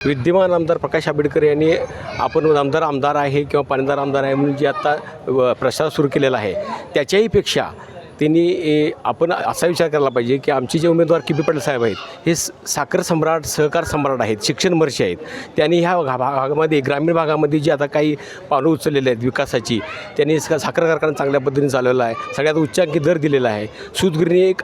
विद्यमान आमदार प्रकाश आंबेडकर यांनी आपण आमदार आमदार आहे किंवा पाणीदार आमदार आहे म्हणून जे आत्ता व प्रचार सुरू केलेला आहे त्याच्याहीपेक्षा त्यांनी ए, आपण असा विचार करायला पाहिजे की आमचे जे उमेदवार किपी पटेल साहेब आहेत हे साखर सम्राट सहकार सम्राट आहेत शिक्षण महर्षी आहेत. त्यांनी ह्या भा- भागामध्ये ग्रामीण भागामध्ये जी आता काही पावलं उचललेली आहेत विकासाची त्यांनी साखर कारखाना चांगल्या पद्धतीने चालवला आहे सगळ्यात उच्चांकी दर दिलेला आहे. सूतगिरणी एक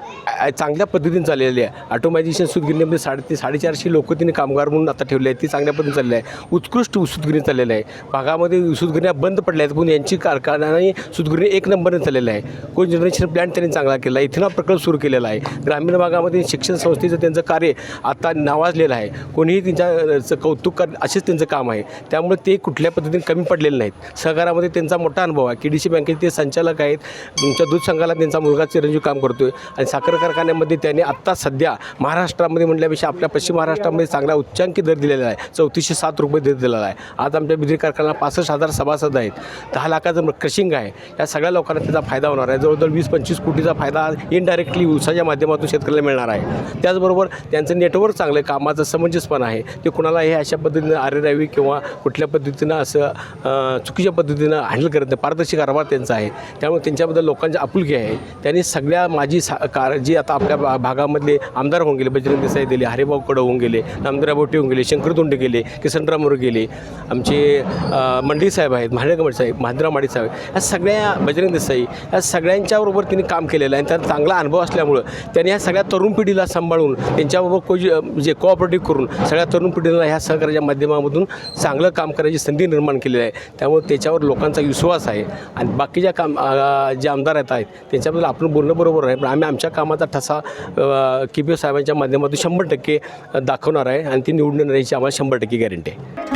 चांगल्या पद्धतीने चाललेली आहे. ऑटोमायझेशन सूतगिरणीमध्ये साडे साडेचारशे लोक तिने कामगार म्हणून आता ठेवले आहेत ती चांगल्या पद्धतीने चालली आहे. उत्कृष्ट सूतगिरणी चाललेलं आहे. भागामध्ये सूतगिरण्या बंद पडल्या आहेत पण यांची कारखाना सूतगिरणी एक नंबरने चाललेलं आहे. कोण जनरेशन प्लॅन त्यांनी चांगला केला. आहे इथेनॉल प्रकल्प सुरू केलेला आहे. ग्रामीण भागामध्ये शिक्षण संस्थेचं त्यांचं कार्य आता नावाजलेलं आहे. कोणीही त्यांच्या चं कौतुक कर असेच त्यांचं काम आहे. त्यामुळे ते कुठल्या पद्धतीने कमी पडलेले नाहीत. सहकारामध्ये त्यांचा मोठा अनुभव आहे. के डी सी बँकेचे ते संचालक आहेत. तुमच्या दूध संघाला त्यांचा मुलगा चिरंजीव काम करतो आहे आणि साखर कारखान्यामध्ये त्यांनी आत्ता सध्या महाराष्ट्रामध्ये म्हटल्यापेक्षा आपल्या पश्चिम महाराष्ट्रामध्ये चांगला उच्चांकी दर दिलेला आहे. चौतीसशे सात रुपये दर दिलेला आहे. आज आमच्या बिजली कारखान्याला पासष्ट हजार सभासद आहेत. दहा लाखाचं क्रशिंग आहे. या सगळ्या लोकांना त्याचा फायदा होणार आहे. जवळजवळ वीस पंचवीस कोटीचा फायदा इनडायरेक्टली उसाच्या माध्यमातून शेतकऱ्याला मिळणार आहे. त्याचबरोबर त्यांचं नेटवर्क चांगलं आहे कामाचं समंजसपण आहे. ते कुणाला हे अशा पद्धतीनं आरेरावी किंवा कुठल्या पद्धतीनं असं चुकीच्या पद्धतीनं हँडल करत नाही. पारदर्शी कारभार त्यांचा आहे. त्यामुळे त्यांच्याबद्दल लोकांची आपुलकी आहे. त्यांनी सगळ्या माझी सा कार जी आता आपल्या भा भागामधले आमदार होऊन गेले बजरंग देसाई दिले हरिभाऊ कडव होऊन गेले नामदेव बोटे होऊन गेले शंकर गेले किसनराव मोरे गेले आमचे मंडी साहेब आहेत महादेव साहेब महादेवराव माडी साहेब ह्या सगळ्या बजरंग देसाई या सगळ्यांच्याबरोबर त्यांनी काम केलेलं आहे. आणि त्यांना चांगला अनुभव असल्यामुळं त्यांनी ह्या सगळ्या तरुण पिढीला सांभाळून त्यांच्याबरोबर को जे कोऑपरेटिव्ह करून सगळ्या तरुण पिढीला ह्या सहकार्याच्या माध्यमामधून चांगलं काम करायची संधी निर्माण केलेली आहे. त्यामुळे त्याच्यावर लोकांचा विश्वास आहे. आणि बाकीच्या काम जे आमदार येत आहेत त्यांच्याबद्दल आपण बोलणं बरोबर आहे. पण आम्ही आमच्या कामाचा ठसा किपी साहेबांच्या माध्यमातून शंभर टक्के दाखवणार आहे. आणि ती निवडून येण्याची आम्हाला शंभर टक्के गॅरंटी आहे.